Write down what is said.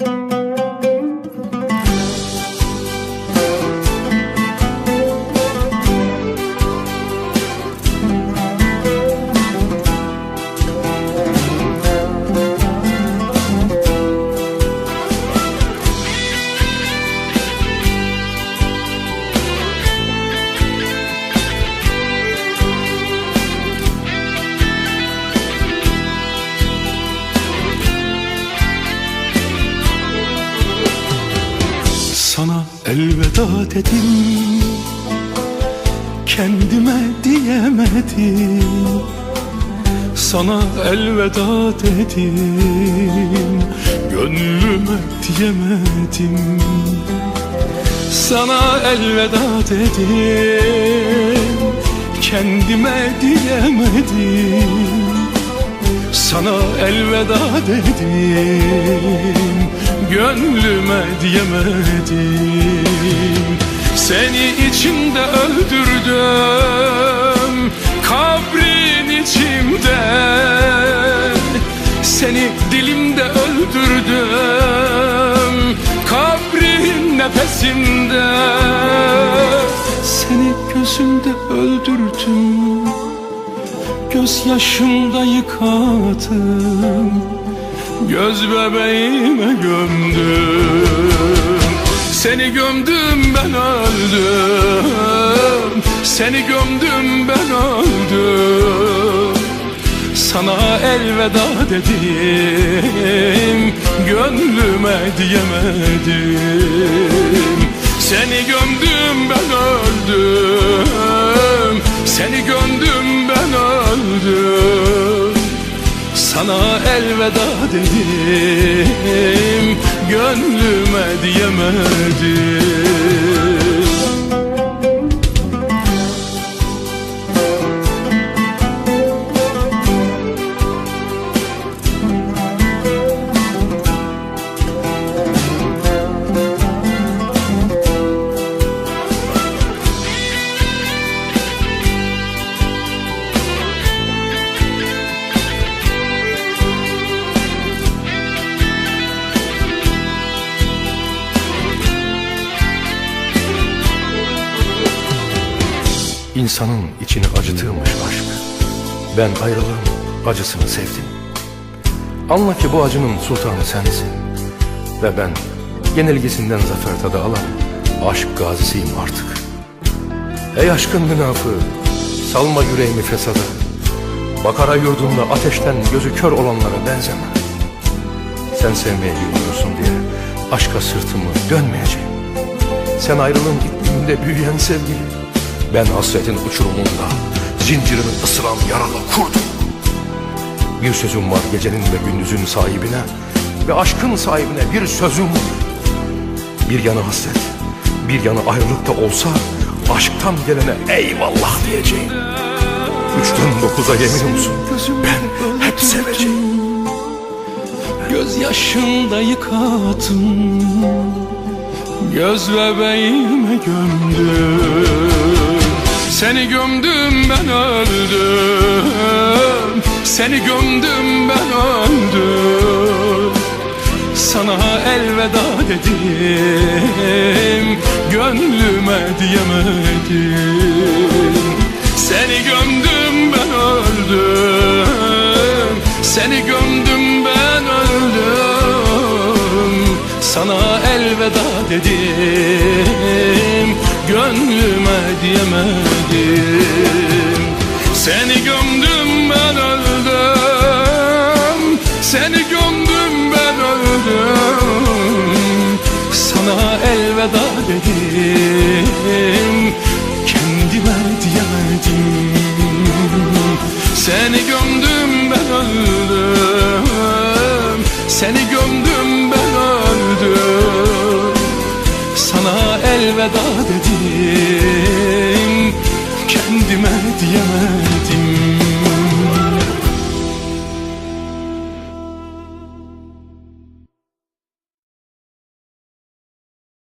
Sana elveda dedim Kendime diyemedim. Sana elveda dedim. Gönlüme diyemedim. Sana elveda dedim. Kendime diyemedim sana elveda dedim Gönlüme diyemedim. Seni içimde öldürdüm Kabrin içimde. Seni dilimde öldürdüm Kabrin nefesimde Seni gözümde öldürdüm Göz yaşımda yıkadım Göz bebeğime gömdüm. Seni gömdüm ben öldüm. Seni gömdüm ben öldüm. Sana elveda dedim Gönlüme diyemedim. Seni gömdüm Sana elveda dedim Gönlüme diyemedim İnsanın içini acıtırmış aşk. Ben ayrılığın acısını sevdim. Anla ki bu acının sultanı sensin. Ve ben yenilgisinden zafer tadı alan Aşk gazisiyim artık. Ey aşkın münafığı Salma yüreğimi fesada. Bakara yurdunda ateşten gözü kör olanlara benzeme. Sen sevmeye bilmiyorsun diye Aşka sırtımı dönmeyeceğim. Sen ayrılığın ikliminde büyüyen sevgili ben hasretin uçurumunda Zincirimi ısıran yaralı kurdum. Bir sözüm var gecenin ve gündüzün sahibine Ve aşkın sahibine bir sözüm. Bir yanı hasret Bir yanı ayrılıkta olsa Aşktan gelene eyvallah diyeceğim. Üçten dokuza yemin olsun Ben hep seveceğim. Göz yaşımda yıkadım Göz bebeğime gömdüm Seni gömdüm ben öldüm. Seni gömdüm ben öldüm. Sana elveda dedim Gönlüme diyemedim. Seni gömdüm ben öldüm. Seni gömdüm ben öldüm. Sana elveda dedim gönlüme diyemedim. Seni gömdüm ben öldüm. Seni